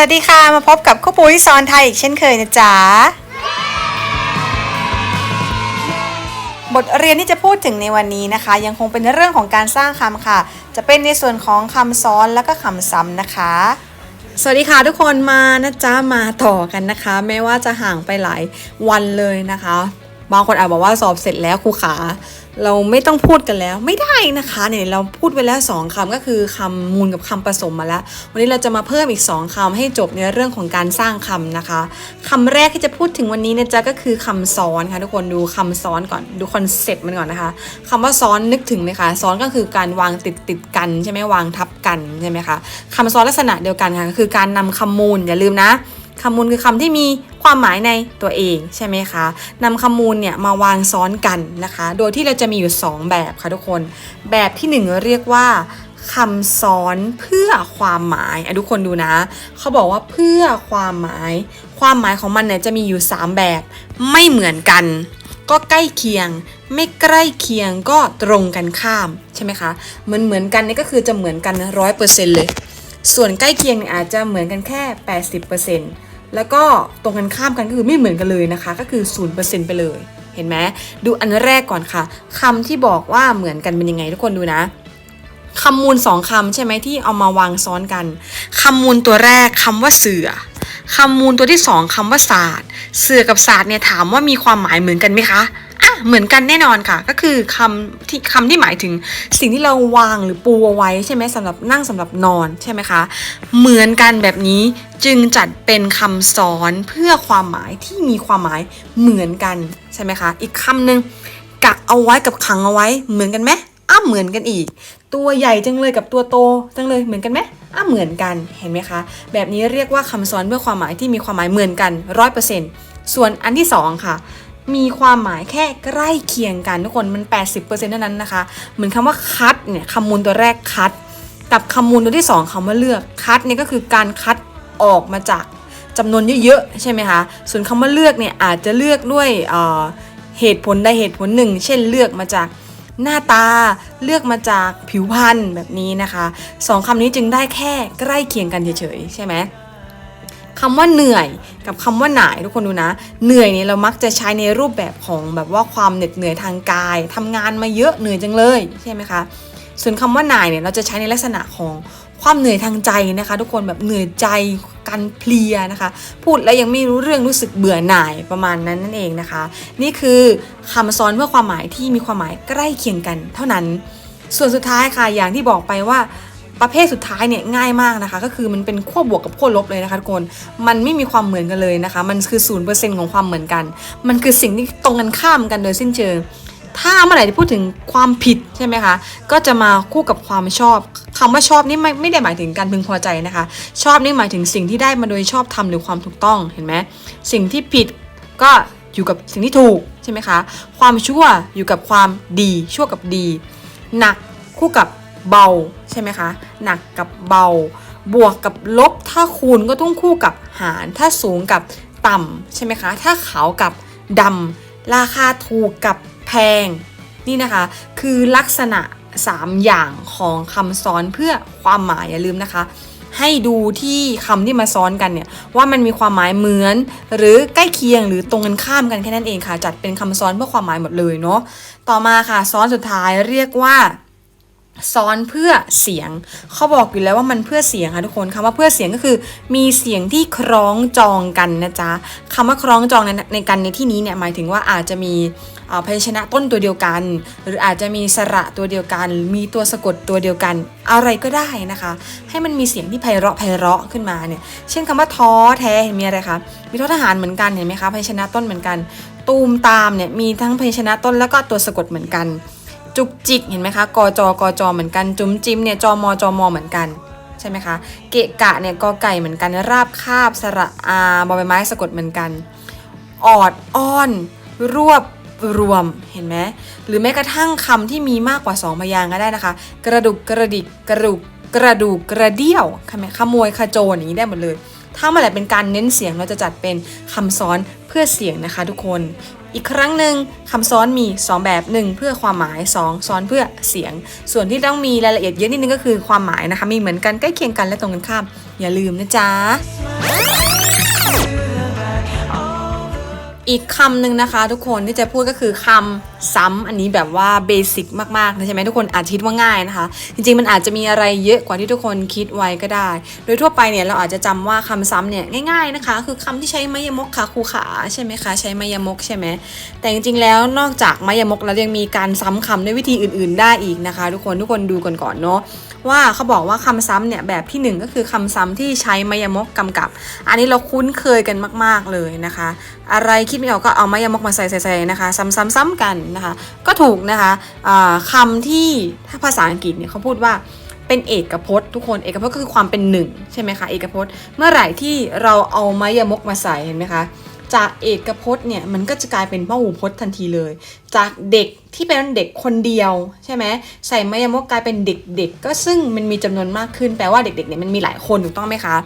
สวัสดีค่ะ มาพบกับครูปุ้ยสอนไทยอีกเช่นเคยนะจ๊ะ บทเรียนที่จะพูดถึงในวันนี้นะคะ ยังคงเป็นเรื่องของการสร้างคำค่ะ จะเป็นในส่วนของคำซ้อนแล้วก็คำซ้ำนะคะ สวัสดีค่ะทุกคนมานะจ๊ะมาต่อกันนะคะแม้ว่าจะห่างไปหลายวันเลยนะคะ บางคนอาจบอกว่าสอบเสร็จแล้วครูขา เราไม่ต้องพูดกันแล้วไม่ได้นะคะเนี่ยเราพูดไปแล้วสองคำก็คือคำมูลกับคำผสมมาแล้ว วันนี้เราจะมาเพิ่มอีกสองคำให้จบในเรื่องของการสร้างคำนะคะคำแรกที่จะพูดถึงวันนี้นะจ๊ะก็คือคำซ้อนค่ะทุกคนดูคำซ้อนก่อนดูคอนเซ็ปต์มันก่อนนะคะคำว่าซ้อนนึกถึงเลยค่ะซ้อนก็คือการวางติดติดกันใช่ไหมวางทับกันใช่ไหมคะคำซ้อนลักษณะเดียวกันค่ะก็คือการนำคำมูลอย่าลืมนะ คำมูลคือคำที่มีความหมายในตัวเองใช่ไหมคะนำคำมูลเนี่ยมาวางซ้อนกันนะคะ โดยที่เราจะมีอยู่ 2 แบบค่ะทุกคน แบบที่ 1 เรียกว่าคำซ้อนเพื่อความหมายอะทุกคนดูนะ เขาบอกว่าเพื่อความหมาย ความหมายของมันเนี่ยจะมีอยู่ 3 แบบไม่เหมือนกัน ก็ใกล้เคียง ไม่ใกล้เคียงก็ตรงกันข้ามใช่ไหมคะเหมือนเหมือนกันนี่ก็คือจะเหมือนกันร้อยเปอร์เซ็นต์เลย ส่วนใกล้เคียงอาจจะเหมือนกันแค่ 80% แล้วก็ตรงกันข้ามกันก็คือไม่เหมือนกันเลยนะคะ ก็คือ 0%ไปเลย เห็นไหมดูอันแรกก่อนค่ะคำที่บอกว่าเหมือนกันเป็นยังไงทุกคนดูนะคำมูลสองคำใช่ไหมที่เอามาวางซ้อนกันคำมูลตัวแรกคำว่าเสือคำมูลตัวที่สองคำว่าศาสตร์ เสือกับศาสตร์เนี่ยถามว่ามีความหมายเหมือนกันไหมคะ เหมือนกันแน่นอนค่ะ ก็คือคำที่คำที่หมายถึงสิ่งที่เราวางหรือปูเอาไว้ใช่ไหมสำหรับนั่งสำหรับนอนใช่ไหมคะ เหมือนกันแบบนี้จึงจัดเป็นคำซ้อนเพื่อความหมายที่มีความหมายเหมือนกันใช่ไหมคะ อีกคำหนึ่งกักเอาไว้กับขังเอาไว้เหมือนกันไหมอ้าเหมือนกันอีก ตัวใหญ่จังเลยกับตัวโตจังเลยเหมือนกันไหมอ้าเหมือนกันเห็นไหมคะ แบบนี้เรียกว่าคำซ้อนเพื่อความหมายที่มีความหมายเหมือนกันร้อยเปอร์เซ็นต์ส่วนอันที่สองค่ะ มีความหมายแค่ใกล้เคียงกันทุกคนมัน 80%เท่านั้นนะคะ เหมือนคำว่าคัดเนี่ยคำมูลตัวแรกคัด กับคำมูลตัวที่ 2คำว่าเลือกคัดเนี่ยก็คือการคัดออกมาจากจำนวนเยอะๆใช่ไหมคะส่วนคำว่าเลือกเนี่ยอาจจะเลือกด้วยเเหตุผลใดเหตุผลหนึ่ง เช่นเลือกมาจากหน้าตาเลือกมาจากผิวพรรณแบบนี้นะคะสองคำนี้จึงได้แค่ใกล้เคียงกันเฉยๆใช่ไหม คำว่าเหนื่อยกับคำว่าหน่ายทุกคนดูนะ เหนื่อยเนี่ยเรามักจะใช้ในรูปแบบของแบบว่าความเหน็ดเหนื่อยทางกายทำงานมาเยอะเหนื่อยจังเลยใช่ไหมคะส่วนคำว่าหน่ายเนี่ยเราจะใช้ในลักษณะของความเหนื่อยทางใจนะคะ ทุกคนแบบเหนื่อยใจการเพลียนะคะ พูดแล้วยังไม่รู้เรื่องรู้สึกเบื่อหน่ายประมาณนั้นนั่นเองนะคะ นี่คือคำซ้อนเพื่อความหมายที่มีความหมายใกล้เคียงกันเท่านั้น ส่วนสุดท้ายค่ะอย่างที่บอกไปว่า ประเภทสุดท้ายเนี่ยง่ายมากนะคะ ก็คือมันเป็นขั้วบวกกับขั้วลบเลยนะคะทุกคนมันไม่มีความเหมือนกันเลยนะคะ มันคือศูนย์เปอร์เซ็นต์ของความเหมือนกัน มันคือสิ่งที่ตรงกันข้ามกันโดยสิ้นเชิงถ้าเมื่อไหร่ที่พูดถึงความผิดใช่ไหมคะ ก็จะมาคู่กับความชอบคำว่าชอบนี่ไม่ไม่ได้หมายถึงการพึงพอใจนะคะ ชอบนี่หมายถึงสิ่งที่ได้มาโดยชอบทำหรือความถูกต้องเห็นไหมสิ่งที่ผิดก็อยู่กับสิ่งที่ถูกใช่ไหมคะ ความชั่วอยู่กับความดีชั่วกับดี หนักคู่กับ เบาใช่ไหมคะ หนักกับเบา บวกกับลบ ถ้าคูณก็ต้องคู่กับหาร ถ้าสูงกับต่ำใช่ไหมคะ ถ้าขาวกับดำราคาถูกกับแพง นี่นะคะ คือลักษณะ 3 อย่างของคำซ้อนเพื่อความหมายอย่าลืมนะคะ ให้ดูที่คำที่มาซ้อนกันเนี่ยว่ามันมีความหมายเหมือน หรือใกล้เคียงหรือตรงกันข้ามกันแค่นั้นเองค่ะ จัดเป็นคำซ้อนเพื่อความหมายหมดเลยเนาะต่อมาค่ะซ้อนสุดท้ายเรียกว่า ซ้อนเพื่อเสียง เขาบอกอยู่แล้วว่ามันเพื่อเสียงค่ะทุกคนคำว่าเพื่อเสียงก็คือ มีเสียงที่คล้องจองกันนะจ๊ะคำว่าคล้องจองในในกันในที่นี้เนี่ยหมายถึงว่าอาจจะมีอ่าพยัญชนะต้นตัวเดียวกัน หรืออาจจะมีสระตัวเดียวกัน มีตัวสะกดตัวเดียวกัน อะไรก็ได้นะคะ ให้มันมีเสียงที่ไพเราะไพเราะขึ้นมาเนี่ยเช่นคำว่าท้อแท้มีอะไรคะมีท้อทหารเหมือนกันเห็นไหมคะพยัญชนะต้นเหมือนกัน ตูมตามเนี่ยมีทั้งพยัญชนะต้นแล้วก็ตัวสะกดเหมือนกัน จุกจิกเห็นไหมคะกจกจเหมือนกัน จุ้มจิ้มเนี่ยจมจมเหมือนกันใช่ไหมคะ เกะกะเนี่ยกอไก่เหมือนกัน ราบคาบสระอาบอใบไม้สะกดเหมือนกัน ออดอ้อน รวบรวมเห็นไหมหรือแม้กระทั่งคำที่มีมากกว่า 2 พยางค์ก็ได้นะคะ กระดุกกระดิกกระดุกกระดูกกระเดี่ยวขโมยขโมยขโจรอย่างนี้ได้หมดเลย ถ้าเมื่อไหร่เป็นการเน้นเสียงเราจะจัดเป็นคำซ้อนเพื่อเสียงนะคะทุกคน อีกครั้งหนึ่งคำซ้อนมี 2 แบบ 1 เพื่อความหมาย 2 ซ้อนเพื่อเสียง ส่วนที่ต้องมีรายละเอียดเยอะนิดนึงก็คือความหมายนะคะ มีเหมือนกันใกล้เคียงกันและตรงกันข้าม อย่าลืมนะจ๊ะ อีกคำหนึ่งนะคะทุกคนที่จะพูดก็คือคำซ้ำอันนี้แบบว่าเบสิกมากๆนะใช่ไหมทุกคนอาจคิดว่าง่ายนะคะ จริงๆมันอาจจะมีอะไรเยอะกว่าที่ทุกคนคิดไว้ก็ได้ โดยทั่วไปเนี่ยเราอาจจะจำว่าคำซ้ำเนี่ยง่าย ๆนะคะ คือคำที่ใช้ไมยมกขาคูขาใช่ไหมคะใช้ไมยมกใช่ไหมแต่จริงๆแล้วนอกจากไมยมกแล้วยังมีการซ้ำคำด้วยวิธีอื่น ๆ ได้อีกนะคะ ทุกคนทุกคนดูก่อนเนาะ ว่าเขาบอกว่าคำซ้ำเนี่ยแบบที่หนึ่งก็คือคำซ้ำที่ใช้ไมยมกกำกับ อันนี้เราคุ้นเคยกันมาก ๆเลยนะคะ อะไรคิดไม่ออกก็เอาไมยมกมาใส่ใส่ๆๆนะคะ ซ้ำๆๆกันนะคะ ก็ถูกนะคะอ่าคำที่ถ้าภาษาอังกฤษเนี่ยเขาพูดว่าเป็นเอกพจน์ทุกคนเอกพจน์ก็คือความเป็นหนึ่งใช่ไหมคะเอกพจน์ เมื่อไหร่ที่เราเอาไมยมกมาใส่เห็นไหมคะ จากเอกพจน์เนี่ยมันก็จะกลายเป็นพหูพจน์ทันทีเลย จากเด็กที่เป็นเด็กคนเดียวใช่ไหมใส่ไมยมกกลายเป็นเด็กๆกก็ซึ่งมันมีจำนวนมากขึ้นแปลว่าเด็กๆเนี่ยมันมีหลายคนถูกต้องไหมคะ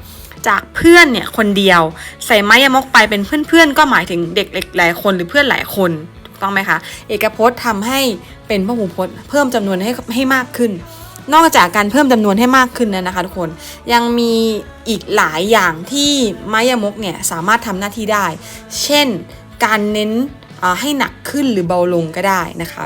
จากเพื่อนเนี่ยคนเดียว ใส่ไม้ยมกไปเป็นเพื่อนๆ ก็หมายถึงเด็กหลายคนหรือเพื่อนหลายคนถูกต้องไหมคะเอกพจน์ทำให้เป็นพหูพจน์ เพิ่มจำนวนให้ให้มากขึ้น นอกจากการเพิ่มจำนวนให้มากขึ้นแล้วนะคะทุกคนยังมีอีกหลายอย่างที่ไม้ยมกเนี่ยสามารถทำหน้าที่ได้ เช่น การเน้นให้หนักขึ้นหรือเบาลงก็ได้นะคะ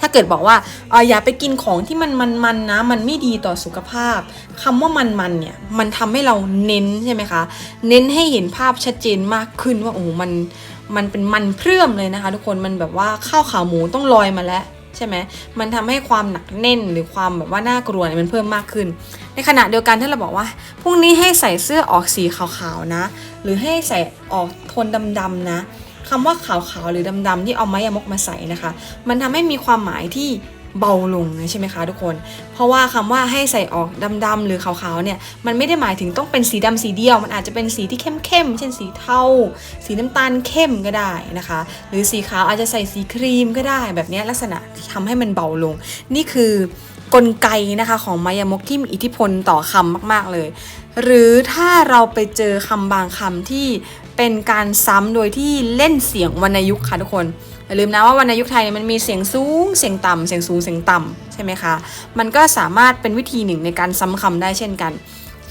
ถ้าเกิดบอกว่าออย่าไปกินของที่มันมันๆนะ มันไม่ดีต่อสุขภาพคำว่ามันๆเนี่ย มันทำให้เราเน้นใช่ไหมคะ เน้นให้เห็นภาพชัดเจนมากขึ้นว่าโอ้มัน มันเป็นมันเพรื่อมเลยนะคะ ทุกคน มันแบบว่าข้าวขาหมูต้องลอยมาแล้ว ใช่ไหมมันทำให้ความหนักแน่นหรือความแบบว่าน่ากลัวเนี่ยมันเพิ่มมากขึ้น ในขณะเดียวกันถ้าเราบอกว่าพรุ่งนี้ให้ใส่เสื้อออกสีขาวๆนะ หรือให้ใส่ออกโทนดำๆนะคำว่าขาวๆหรือดำๆที่เอาไม้ยมกมาใส่นะคะ มันทำให้มีความหมายที่ เบาลงใช่ไหมคะทุกคน เพราะว่าคำว่าให้ใส่ออกดำๆหรือขาวๆเนี่ยมันไม่ได้หมายถึงต้องเป็นสีดำสีเดียว มันอาจจะเป็นสีที่เข้มๆ เช่นสีเทาสีน้ำตาลเข้มก็ได้นะคะ หรือสีขาวอาจจะใส่สีครีมก็ได้ แบบนี้ลักษณะที่ทำให้มันเบาลง นี่คือกลไกนะคะของมายามกที่มีอิทธิพลต่อคำมาก ๆเลย หรือถ้าเราไปเจอคำบางคำที่เป็นการซ้ำโดยที่เล่นเสียงวรรณยุกต์ค่ะทุกคน อย่าลืมนะว่าวรรณยุกต์ไทยเนี่ยมันมีเสียงสูง เสียงต่ำเสียงสูง เสียงต่ำใช่ไหมคะ มันก็สามารถเป็นวิธีหนึ่งในการซ้ำคำได้เช่นกัน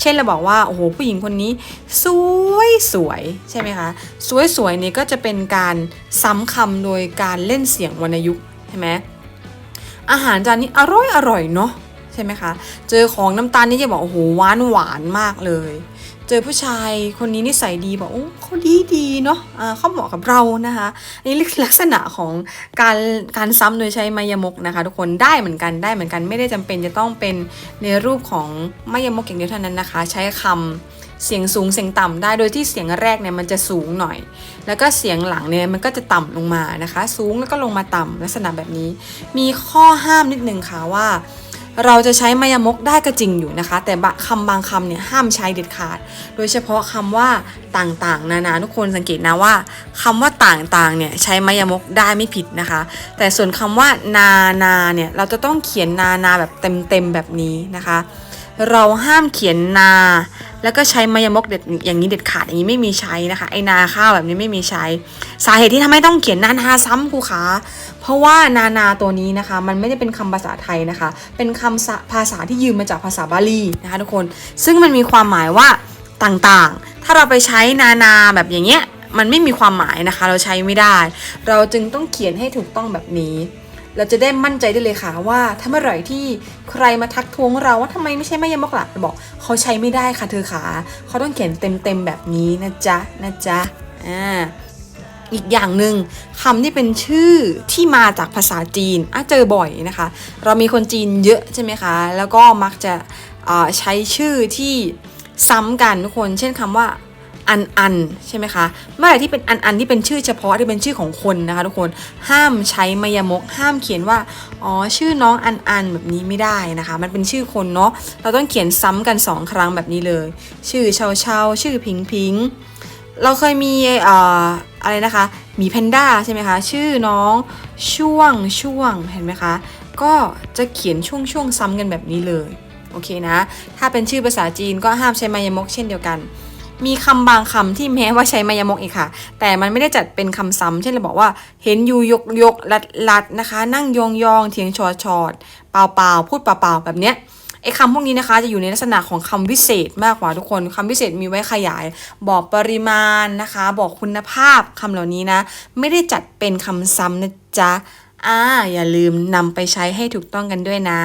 เช่นเราบอกว่าโอ้โหผู้หญิงคนนี้ สวยสวยใช่ไหมคะ สวยสวยนี่ก็จะเป็นการซ้ำคำโดยการเล่นเสียงวรรณยุกต์ใช่ไหมอาหารจานนี้อร่อยอร่อยเนาะใช่ไหมคะ เจอของน้ำตาลนี่จะบอกโอ้โหหวานหวานมากเลย เจอผู้ชายคนนี้นิสัยดีบอกโอ้เขาดีดีเนาะอ่าเขาเหมาะกับเรานะคะอันนี่ลักษณะของการการซ้ำโดยใช้มายมกนะคะ ทุกคนได้เหมือนกันได้เหมือนกันไม่ได้จำเป็นจะต้องเป็นในรูปของมายมกอย่างเดียวเท่านั้นนะคะ ใช้คำเสียงสูงเสียงต่ำได้โดยที่เสียงแรกเนี่ยมันจะสูงหน่อย แล้วก็เสียงหลังเนี่ยมันก็จะต่ำลงมานะคะ สูงแล้วก็ลงมาต่ำลักษณะแบบนี้ มีข้อห้ามนิดนึงค่ะว่า เราจะใช้มายมกได้ก็จริงอยู่นะคะ แต่คำบางคำเนี่ยห้ามใช้เด็ดขาด โดยเฉพาะคำว่าต่างๆ นานาทุกคนสังเกตนะว่าคำว่าต่างๆเนี่ยใช้มายมกได้ไม่ผิดนะคะ แต่ส่วนคำว่านานาเนี่ยเราจะต้องเขียนนานาแบบเต็มๆแบบนี้นะคะ เราห้ามเขียนนา แล้วก็ใช้มายมกเด็ดอย่างนี้เด็ดขาดอย่างนี้ไม่มีใช้นะคะไอนาข้าวแบบนี้ไม่มีใช้ สาเหตุที่ทำให้ต้องเขียนนานาซ้ำครูคะเพราะว่านานาตัวนี้นะคะ มันไม่ได้เป็นคำภาษาไทยนะคะ เป็นคำภาษาที่ยืมมาจากภาษาบาลีนะคะทุกคน ซึ่งมันมีความหมายว่าต่างๆ ถ้าเราไปใช้นานาแบบอย่างเงี้ยมันไม่มีความหมายนะคะ เราใช้ไม่ได้ เราจึงต้องเขียนให้ถูกต้องแบบนี้ เราจะได้มั่นใจได้เลยค่ะว่า ถ้าเมื่อไหร่ที่ใครมาทักท้วงเราว่าทำไมไม่ใช่มายมกละเราบอกเขาใช้ไม่ได้ค่ะเธอขาเขาต้องเขียนเต็มๆแบบนี้นะจ๊ะนะจ๊ะอ่าอีกอย่างหนึ่งคำที่เป็นชื่อที่มาจากภาษาจีนอะเจอบ่อยนะคะ เรามีคนจีนเยอะใช่ไหมคะ แล้วก็มักจะใช้ชื่อที่ซ้ำกันทุกคน เช่นคำว่า อันอันใช่ไหมคะเมื่อไหร่ที่เป็นอันอันที่เป็นชื่อเฉพาะที่เป็นชื่อของคนนะคะทุกคนห้ามใช้มายมก ห้ามเขียนว่าอ๋อชื่อน้องอันอันแบบนี้ไม่ได้นะคะ มันเป็นชื่อคนเนาะเราต้องเขียนซ้ำกันสองครั้งแบบนี้เลย ชื่อเชาเชาชื่อพิงพิงเราเคยมีเอ่ออะไรนะคะมีแพนด้าใช่ไหมคะชื่อน้องช่วงช่วงเห็นไหมคะก็จะเขียนช่วงช่วงซ้ำกันแบบนี้เลยโอเคนะ ถ้าเป็นชื่อภาษาจีนก็ห้ามใช้มายมกเช่นเดียวกัน มีคำบางคำที่แม้ว่าใช้มายามกอีกค่ะ แต่มันไม่ได้จัดเป็นคำซ้ำเช่นเราบอกว่า เห็นอยู่ยกยกลัดลัดนะคะ นั่งยองยองเถียงชอชอดเปล่าเปล่าพูดเปล่าเปล่าแบบเนี้ยไอ้คำพวกนี้นะคะจะอยู่ในลักษณะของคำวิเศษมากกว่าทุกคนคำวิเศษมีไว้ขยาย บอกปริมาณนะคะ บอกคุณภาพคำเหล่านี้นะ ไม่ได้จัดเป็นคำซ้ำนะจ๊ะอ่าอย่าลืมนำไปใช้ให้ถูกต้องกันด้วยนะ